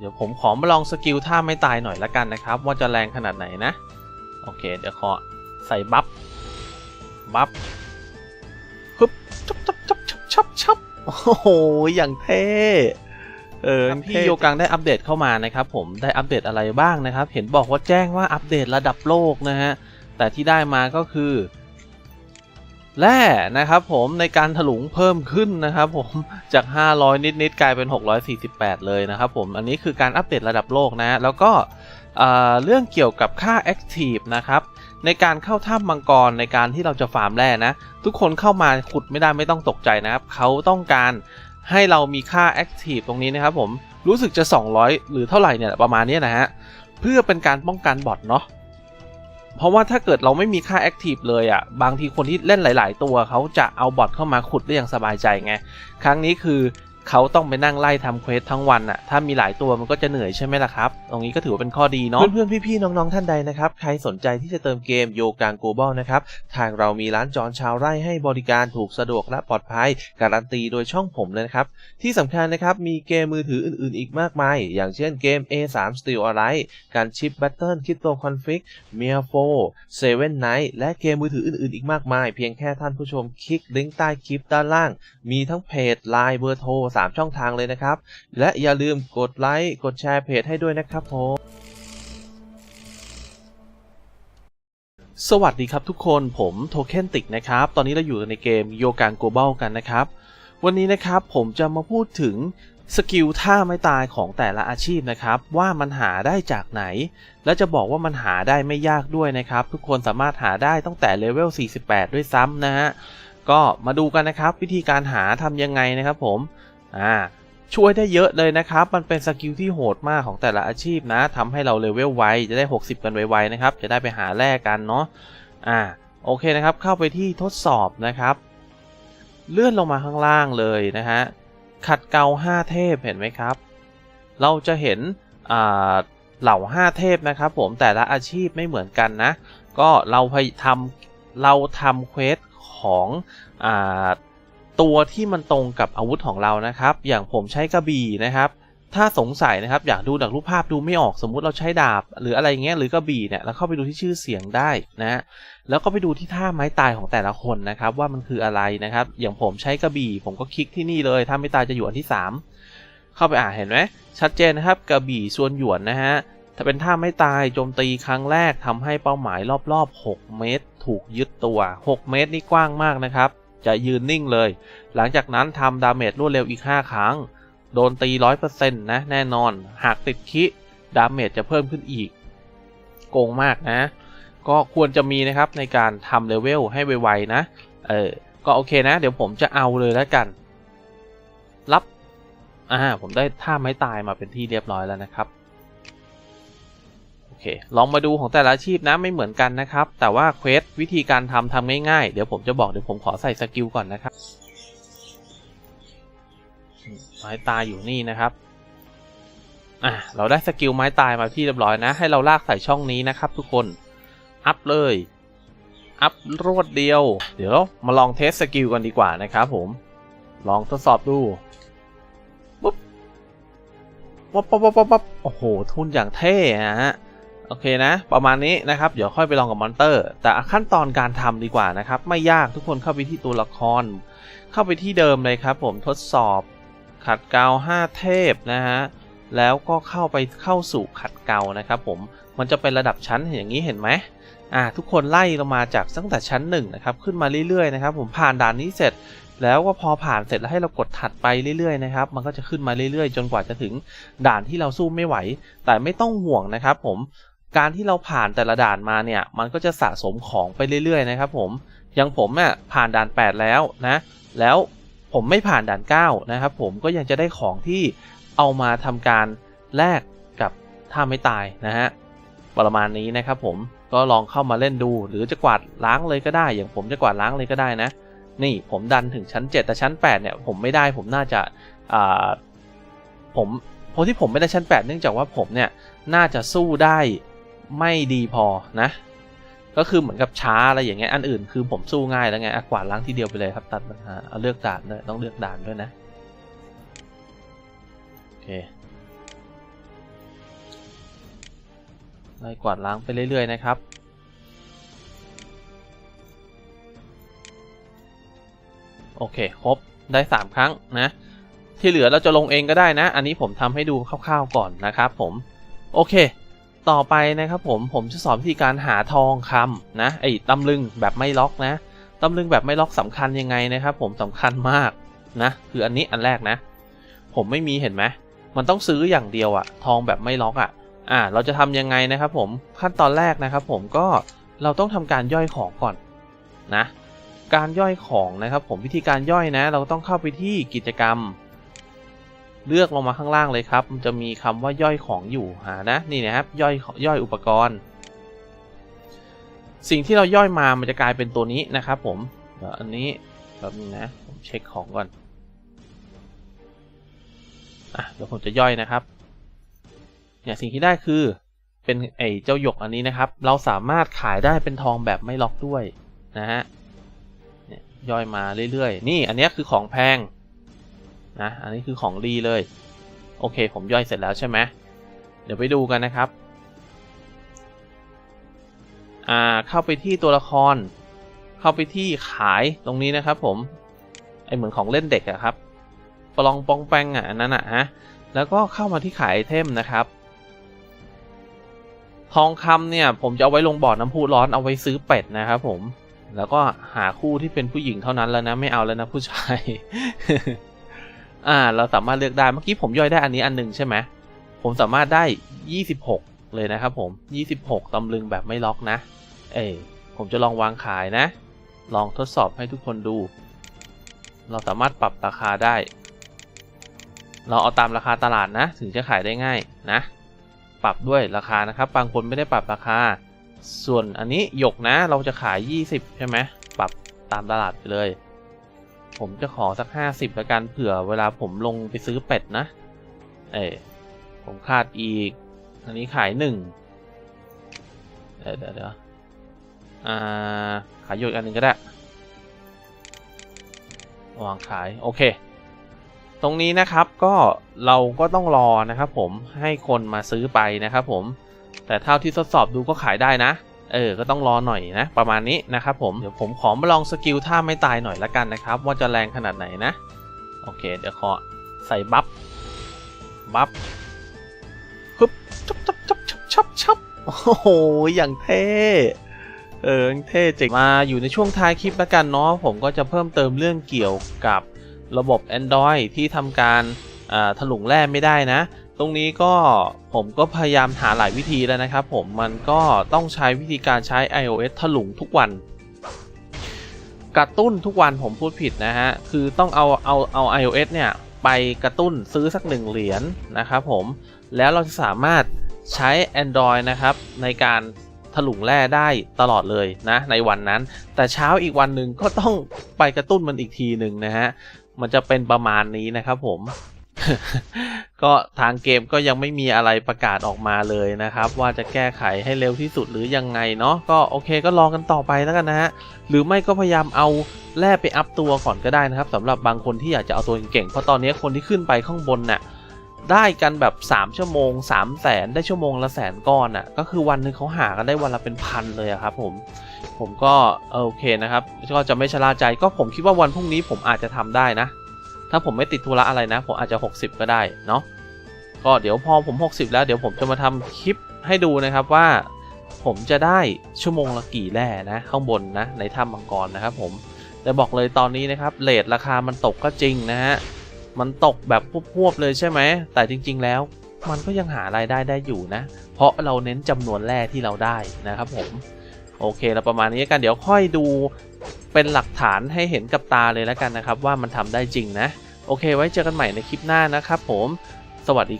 เดี๋ยวผมขอมาลองสกิลท่าไม่ตายหน่อยละกันนะครับ ว่าจะแรงขนาดไหนนะ โอเค เดี๋ยวขอใส่บัฟ บัฟฮึบชับชับชับชับชับโอ้โห อย่างเท่เออพี่โยกังได้อัปเดตเข้ามานะครับ ผมได้อัปเดตอะไรบ้างนะครับ เห็นบอกว่าแจ้งว่าอัปเดตระดับโลกนะฮะ แต่ที่ได้มาก็คือ แร่นะครับผมในการถลุงเพิ่มขึ้นนะครับผมจาก 500 นิดๆกลายเป็น 648 เลยนะครับผมอันนี้คือการอัปเดตระดับโลกนะ แล้วก็เรื่องเกี่ยวกับค่า Active นะครับในการเข้าถ้ำมังกรในการที่เราจะฟาร์มแร่นะ ทุกคนเข้ามาขุดไม่ได้ไม่ต้องตกใจนะครับ เขาต้องการให้เรามีค่า Active ตรงนี้นะครับผมรู้สึกจะ 200 หรือเท่าไหร่เนี่ยประมาณนี้นะฮะเพื่อเป็นการป้องกันบอทเนาะ เพราะว่าถ้าเกิดเราไม่มีค่าแอคทีฟเลยอะ่ะ บางทีคนที่เล่นหลาย ๆ ตัวเขาจะเอาบอทเข้ามาขุดได้อย่างสบายใจไง ครั้งนี้คือ เขาต้องไปนั่งไล่ทำเควสทั้งวันอะถ้ามีหลายตัวมันก็จะเหนื่อยใช่ไหมล่ะครับ ตรงนี้ก็ถือว่าเป็นข้อดีเนาะ เพื่อนๆ พี่ๆ น้องๆ ท่านใดนะครับ ใครสนใจที่จะเติมเกมโยกางโกลบอลนะครับ ทางเรามีร้านจอนชาวไร่ให้บริการถูกสะดวกและปลอดภัย การันตีโดยช่องผมเลยนะครับ ที่สำคัญนะครับ มีเกมมือถืออื่นๆ อีกมากมาย อย่างเช่นเกม A3 Steel Allied การชิป Battle Crypto Config m i a 4 Seven Night และเกมมือถืออื่นๆ อีกมากมาย เพียงแค่ท่านผู้ชมคลิกลิงก์ใต้คลิปด้านล่าง มีทั้งเพจ Line เบอร์โทร3 ช่องทางเลยนะครับ และอย่าลืมกดไลค์ กดแชร์เพจให้ด้วยนะครับผมสวัสดีครับทุกคนผมโทเค็นติกนะครับ ตอนนี้เราอยู่ในเกมโยการโกลบอลกันนะครับ วันนี้นะครับผมจะมาพูดถึงสกิลท่าไม่ตายของแต่ละอาชีพนะครับ ว่ามันหาได้จากไหน และจะบอกว่ามันหาได้ไม่ยากด้วยนะครับ ทุกคนสามารถหาได้ตั้งแต่เลเวล 48 ด้วยซ้ำนะฮะก็มาดูกันนะครับ วิธีการหาทำยังไงนะครับผม อ่าช่วยได้เยอะเลยนะครับ มันเป็นสกิลที่โหดมากของแต่ละอาชีพนะทำให้เราเลเวลไว จะได้ 60 กันไวๆนะครับ จะได้ไปหาแลกกันเนาะ อ่า โอเคนะครับ เข้าไปที่ทดสอบนะครับ เลื่อนลงมาข้างล่างเลยนะฮะ ขัดเกลา5 เทพเห็นไหมครับ เราจะเห็นอ่าเหล่า 5 เทพนะครับผม แต่ละอาชีพไม่เหมือนกันนะ ก็เราพยทำเราทำเควสของอ่า ตัวที่มันตรงกับอาวุธของเรานะครับ อย่างผมใช้กระบี่นะครับ ถ้าสงสัยนะครับอยากดูจากรูปภาพดูไม่ออกสมมุติเราใช้ดาบ หรืออะไรเงี้ยหรือกระบี่เนี่ยเราเข้าไปดูที่ชื่อเสียงได้นะแล้วก็ไปดูที่ท่าไม้ตายของแต่ละคนนะครับ ว่ามันคืออะไรนะครับ อย่างผมใช้กระบี่ ผมก็คลิกที่นี่เลยท่าไม้ตายจะอยู่อันที่ 3 เข้าไปอ่านเห็นไหมชัดเจนนะครับกระบี่ส่วนหยวนนะฮะถ้าเป็นท่าไม้ตายโจมตีครั้งแรกทำให้เป้าหมายรอบๆ 6 เมตร ถูกยึดตัว 6 เมตรนี่กว้างมากนะครับ จะยืนนิ่งเลย หลังจากนั้นทำดาเมจรวดเร็วอีก 5 ครั้ง โดนตี 100%นะแน่นอน หากติดคิดาเมจจะเพิ่มขึ้นอีก โกงมากนะ ก็ควรจะมีนะครับในการทำเลเวลให้ไวๆนะ เออ ก็โอเคนะ เดี๋ยวผมจะเอาเลยแล้วกัน รับ อ่า ผมได้ท่าไม้ตายมาเป็นที่เรียบร้อยแล้วนะครับ เค ลองมาดูของแต่ละอาชีพนะไม่เหมือนกันนะครับ แต่ว่าเควสวิธีการทำทำง่ายๆ เดี๋ยวผมจะบอกเดี๋ยวผมขอใส่สกิลก่อนนะครับไม้ตายอยู่นี่นะครับอะเราได้สกิลไม้ตายมาที่เรียบร้อยนะ ให้เราลากใส่ช่องนี้นะครับทุกคน อัพเลย อัพรวดเดียว เดี๋ยวมาลองเทสสกิลกันดีกว่านะครับผม ลองทดสอบดูปุ๊บปั๊บปั๊บปั๊บปั๊บโอ้โห ทุนอย่างเท่ฮะ โอเคนะ ประมาณนี้นะครับ เดี๋ยวค่อยไปลองกับมอนเตอร์ แต่ขั้นตอนการทำดีกว่านะครับ ไม่ยากทุกคนเข้าไปที่ตัวละคร เข้าไปที่เดิมเลยครับ ผมทดสอบขัดเกลา5 เทพนะฮะแล้วก็เข้าไปเข้าสู่ขัดเกลานะครับผมมันจะเป็นระดับชั้นอย่างนี้เห็นไหมอ่าทุกคนไล่ลงมาจากตั้งแต่ชั้น1นนะครับขึ้นมาเรื่อยๆนะครับผมผ่านด่านนี้เสร็จ แล้วก็พอผ่านเสร็จแล้วให้เรากดถัดไปเรื่อยๆนะครับมันก็จะขึ้นมาเรื่อยๆ จนกว่าจะถึงด่านที่เราสู้ไม่ไหว แต่ไม่ต้องห่วงนะครับผม การที่เราผ่านแต่ละด่านมาเนี่ย มันก็จะสะสมของไปเรื่อยๆนะครับผมอย่างผมอะผ่านด่าน 8 แล้วนะ แล้วผมไม่ผ่านด่าน 9 นะครับผมก็ยังจะได้ของที่เอามาทำการแลกกับถ้าไม่ตายนะฮะประมาณนี้นะครับผมก็ลองเข้ามาเล่นดู หรือจะกวาดล้างเลยก็ได้ อย่างผมจะกวาดล้างเลยก็ได้นะ นี่ผมดันถึงชั้น 7 แต่ชั้น 8 เนี่ย ผมไม่ได้ผมน่าจะอ่าผมเพราะที่ผมไม่ได้ชั้น 8 เนื่องจากว่าผมเนี่ยน่าจะสู้ได้ ไม่ดีพอนะ ก็คือเหมือนกับช้าอะไรอย่างเงี้ยอันอื่นคือผมสู้ง่ายแล้วไงอกวาดล้างทีเดียวไปเลยครับตัดปัญหาเอาเลือกด่านด้วยต้องเลือกด่านด้วยนะโอเคไล่กวาดล้างไปเรื่อยๆนะครับโอเคครบได้ 3 ครั้งนะ ที่เหลือเราจะลงเองก็ได้นะ อันนี้ผมทำให้ดูคร่าวๆก่อนนะครับผม โอเค ต่อไปนะครับผมผมจะสอนวิธีการหาทองคำนะไอ้ตำลึงแบบไม่ล็อกนะตำลึงแบบไม่ล็อกสำคัญยังไงนะครับ ผมสำคัญมากนะคืออันนี้อันแรกนะ ผมไม่มีเห็นไหมมันต้องซื้ออย่างเดียวอะทองแบบไม่ล็อกอะอ่าเราจะทำยังไงนะครับผมขั้นตอนแรกนะครับ ผมก็เราต้องทำการย่อยของก่อนนะการย่อยของนะครับ ผมวิธีการย่อยนะ เราต้องเข้าไปที่กิจกรรม เลือกลงมาข้างล่างเลยครับ มันจะมีคำว่าย่อยของอยู่หานะนี่นะครับย่อยย่อยอุปกรณ์ สิ่งที่เราย่อยมามันจะกลายเป็นตัวนี้นะครับ ผมเดี๋ยวอันนี้แบบนี้นะผมเช็คของก่อนอะเดี๋ยวผมจะย่อยนะครับเนี่ยสิ่งที่ได้คือเป็นไอ้เจ้าหยกอันนี้นะครับ เราสามารถขายได้เป็นทองแบบไม่ล็อกด้วยนะฮะย่อยมาเรื่อยๆ นี่อันนี้คือของแพง นะ อันนี้คือของดีเลย โอเค ผมย่อยเสร็จแล้วใช่ไหมเดี๋ยวไปดูกันนะครับ อ่า เข้าไปที่ตัวละคร เข้าไปที่ขายตรงนี้นะครับ ผม ไอเหมือนของเล่นเด็กอะครับ ปลองปองแปงอะอันนั้นอะฮะ แล้วก็เข้ามาที่ขายไอเทมนะครับ ทองคำเนี่ย ผมจะเอาไว้ลงบ่อน้ำพุร้อนเอาไว้ซื้อเป็ดนะครับผมแล้วก็หาคู่ที่เป็นผู้หญิงเท่านั้นแล้วนะ ไม่เอาแล้วนะผู้ชาย อ่า เราสามารถเลือกได้ เมื่อกี้ผมย่อยได้อันนี้อันหนึ่งใช่ไหม ผมสามารถได้ 26 เลยนะครับผม 26 ตำลึงแบบไม่ล็อกนะ เอ้ผมจะลองวางขายนะ ลองทดสอบให้ทุกคนดู เราสามารถปรับราคาได้ เราเอาตามราคาตลาดนะ ถึงจะขายได้ง่ายนะ ปรับด้วยราคานะครับ บางคนไม่ได้ปรับราคา ส่วนอันนี้หยกนะ เราจะขาย 20 ใช่ไหม ปรับตามตลาดไปเลย ผมจะขอสัก50ละกันเผื่อเวลาผมลงไปซื้อเป็ดนะ เอ้ยผมขาดอีก อันนี้ขายหนึ่งเดี๋ยวเดี๋ยวเดี๋ยวอ่า ขายหยกอันหนึ่งก็ได้วางขาย โอเค ตรงนี้นะครับก็เราก็ต้องรอนะครับผมให้คนมาซื้อไปนะครับผม แต่เท่าที่ทดสอบดูก็ขายได้นะ เออ ก็ต้องรอหน่อยนะ ประมาณนี้นะครับผม เดี๋ยวผมขอมาลองสกิลท่าไม่ตายหน่อยละกันนะครับ ว่าจะแรงขนาดไหนนะ โอเค เดี๋ยวขอใส่บัฟ บัฟฮึบชับชับชับชับชับชับโอ้โห อย่างเท่ เออเท่เจ๋งมาอยู่ในช่วงท้ายคลิปแล้วกันเนาะ ผมก็จะเพิ่มเติมเรื่องเกี่ยวกับระบบ Android ที่ทำการถลุงแร่ไม่ได้นะ ตรงนี้ก็ผมก็พยายามหาหลายวิธีแล้วนะครับ ผมมันก็ต้องใช้วิธีการใช้ iOS ถลุงทุกวัน กระตุ้นทุกวันผมพูดผิดนะฮะ คือต้องเอาเอาเอา iOS เนี่ยไปกระตุ้นซื้อสักหนึ่งเหรียญนะครับผมแล้วเราจะสามารถใช้ Android นะครับ ในการถลุงแร่ได้ตลอดเลยนะ ในวันนั้น แต่เช้าอีกวันหนึ่งก็ต้องไปกระตุ้นมันอีกทีหนึ่งนะฮะ มันจะเป็นประมาณนี้นะครับผม ก็ทางเกมก็ยังไม่มีอะไรประกาศออกมาเลยนะครับ ว่าจะแก้ไขให้เร็วที่สุดหรือยังไงเนาะก็โอเคก็รอกันต่อไปแล้วกันนะฮะหรือไม่ก็พยายามเอาแร่ไปอัพตัวก่อนก็ได้นะครับสำหรับบางคนที่อยากจะเอาตัวเก่งๆเพราะตอนนี้คนที่ขึ้นไปข้างบนน่ะได้กันแบบ 3 ชั่วโมง 3 0 0แสนได้ชั่วโมงละแสนก้อนน่ะก็คือวันหนึ่งเขาหากันได้วันละเป็นพันเลยอะครับผมผมก็โอเคนะครับ ก็จะไม่ชะล่าใจก็ผมคิดว่าวันพรุ่งนี้ผมอาจจะทำได้นะ ถ้าผมไม่ติดธุระอะไรนะ ผมอาจจะ 60 ก็ได้เนาะก็เดี๋ยวพอผม 60 แล้วเดี๋ยวผมจะมาทำคลิปให้ดูนะครับว่า ผมจะได้ชั่วโมงละกี่แร่นะ ข้างบนนะในถ้ำมังกรนะครับผมแต่บอกเลยตอนนี้นะครับเลทราคามันตกก็จริงนะฮะมันตกแบบพวบๆเลยใช่ไหมแต่จริง ๆ แล้วมันก็ยังหารายได้ได้อยู่นะ เพราะเราเน้นจำนวนแร่ที่เราได้นะครับผม โอเคแล้วประมาณนี้กันเดี๋ยวค่อยดู เป็นหลักฐานให้เห็นกับตาเลยแล้วกันนะครับ ว่ามันทำได้จริงนะ โอเค ไว้เจอกันใหม่ในคลิปหน้านะครับผม สวัสดีครับ